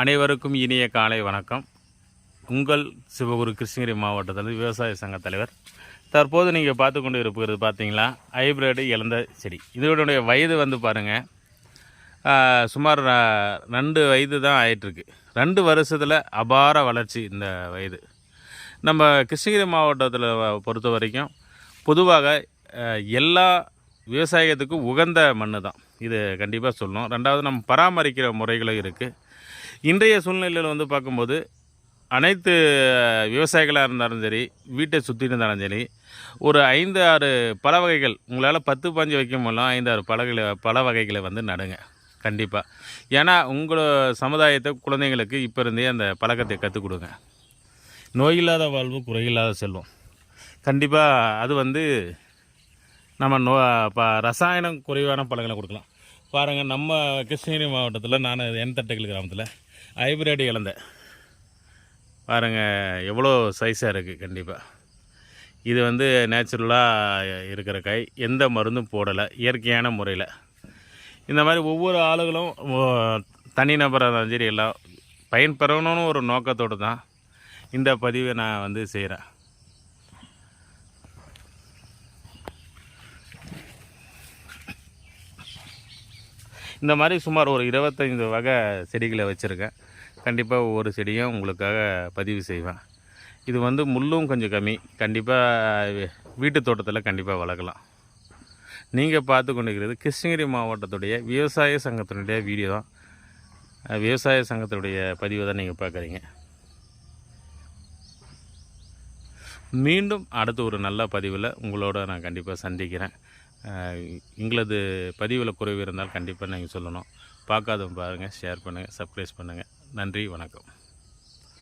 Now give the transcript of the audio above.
அனைவருக்கும் இனிய காலை வணக்கம். உங்கள் சிவகுரு கிருஷ்ணகிரி மாவட்டத்தில் விவசாய சங்க தலைவர். தற்போது நீங்கள் பார்த்து கொண்டு இருப்பது பார்த்தீங்களா? ஹைப்ரிட் இழந்த செடி. இதனுடைய வயது வந்து பாருங்கள் சுமார் ரெண்டு வயது தான் ஆயிட்டுருக்கு. ரெண்டு வருஷத்தில் அபார வளர்ச்சி இந்த வயது. நம்ம கிருஷ்ணகிரி மாவட்டத்தில் பொறுத்த வரைக்கும் பொதுவாக எல்லா விவசாயத்துக்கும் உகந்த மண்ணு தான் இது கண்டிப்பாக சொல்லணும். ரெண்டாவது நம்ம பராமரிக்கிற முறைகளும் இருக்குது இன்றைய சூழ்நிலையில் வந்து பார்க்கும்போது அனைத்து விவசாயிகளாக இருந்தாலும் சரி வீட்டை சுற்றி இருந்தாலும் சரி ஒரு ஐந்து ஆறு பல வகைகள் உங்களால் பத்து பாஞ்சு வைக்க முடியலாம் ஐந்து ஆறு பழகளை பல வகைகளை வந்து நடுங்க. கண்டிப்பாக ஏன்னா உங்களோட சமுதாயத்தை குழந்தைங்களுக்கு இப்போ இருந்தே அந்த பழக்கத்தை கற்றுக் கொடுங்க. நோயில்லாத வாழ்வு குறையில்லாத செல்வம். கண்டிப்பாக அது வந்து நம்ம நோ இப்போ ரசாயனம் குறைவான பழங்களை கொடுக்கலாம். பாருங்கள் நம்ம கிருஷ்ணகிரி மாவட்டத்தில் நான் என் தட்டைகள் கிராமத்தில் ஹைபிரிட் இழந்த. பாருங்கள் எவ்வளோ சைஸாக இருக்குது கண்டிப்பாக இது வந்து நேச்சுரலாக இருக்கிற காய். எந்த மருந்தும் போடலை இயற்கையான முறையில். இந்த மாதிரி ஒவ்வொரு ஆளுகளும் தனிநபராக இருந்தாலும் சரி எல்லாம் பயன்பெறணும்னு ஒரு நோக்கத்தோடு தான் இந்த பதிவை நான் வந்து செய்கிறேன் இந்த மாதிரி சுமார் ஒரு இருபத்தைந்து வகை செடிகளை வச்சுருக்கேன். கண்டிப்பாக ஒவ்வொரு செடியும் உங்களுக்காக பதிவு செய்வேன். இது வந்து முள்ளும் கொஞ்சம் கம்மி. கண்டிப்பாக வீட்டு தோட்டத்தில் கண்டிப்பாக வளர்க்கலாம். நீங்கள் பார்த்து கொண்டிருக்கிறது கிருஷ்ணகிரி மாவட்டத்துடைய விவசாய சங்கத்தினுடைய வீடியோ தான். விவசாய சங்கத்தினுடைய பதிவை தான் நீங்கள் பார்க்குறீங்க. மீண்டும் அடுத்த ஒரு நல்ல பதிவில் உங்களோட நான் கண்டிப்பாக சந்திக்கிறேன். எங்களது பதிவில் குறைவு இருந்தால் கண்டிப்பாக நீங்கள் சொல்லணும். பார்க்காதவங்க பாருங்கள் ஷேர் பண்ணுங்கள் சப்ஸ்கிரைப் பண்ணுங்கள் நன்றி வணக்கம்.